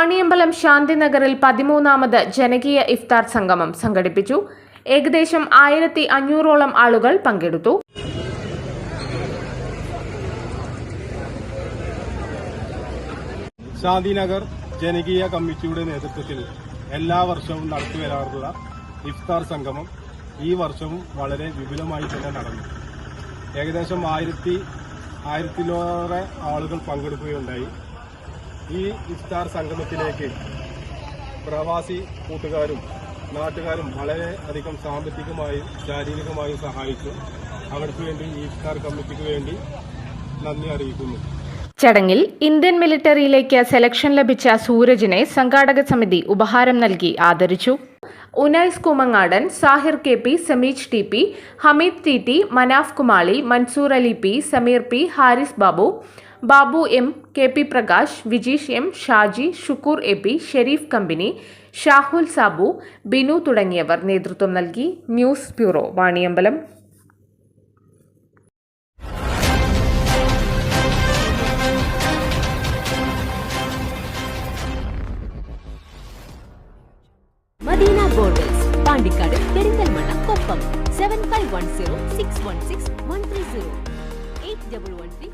വാണിയമ്പലം ശാന്തിനഗറിൽ പതിമൂന്നാമത് ജനകീയ ഇഫ്താർ സംഗമം സംഘടിപ്പിച്ചു. ഏകദേശം ആയിരത്തി അഞ്ഞൂറോളം ആളുകൾ പങ്കെടുത്തു. ശാന്തിനഗർ ജനകീയ കമ്മിറ്റിയുടെ നേതൃത്വത്തിൽ എല്ലാ വർഷവും നടത്തിവരാറുള്ള ഇഫ്താർ സംഗമം ഈ വർഷവും വളരെ വിപുലമായി തന്നെ നടന്നു. ഏകദേശം ആയിരത്തി ആയിരത്തിലേറെ ആളുകൾ പങ്കെടുക്കുകയുണ്ടായി. ഈ ഇഫ്താർ സംഗമത്തിലേക്ക് പ്രവാസി കൂട്ടുകാരും നാട്ടുകാരും വളരെ അധികം സാമ്പത്തികമായും ശാരീരികമായും സഹായിച്ചു. അവർക്ക് വേണ്ടി ഈ ഇഫ്താർ കമ്മിറ്റിക്ക് വേണ്ടി നന്ദി അറിയിക്കുന്നു. ചടങ്ങിൽ ഇന്ത്യൻ മിലിറ്ററിയിലേക്ക് സെലക്ഷൻ ലഭിച്ച സൂരജിനെ സംഘാടക സമിതി ഉപഹാരം നൽകി ആദരിച്ചു. Unais Kumangadan Sahir K P Sameej T P Hameed T T Manaf Kumali Mansoor Ali P Sameer P Haris Babu Babu M K P Prakash Vijeesh M Shaji Shukkoor A P Shareef company Shahul Sabu Binu തുടങ്ങിയവർ നേതൃത്വം നൽകി. News bureau Vaniyambalam. Madina borders Pandikkad Perinthalmanna Koppam. Seven five one zero six one six one three zero eight double one three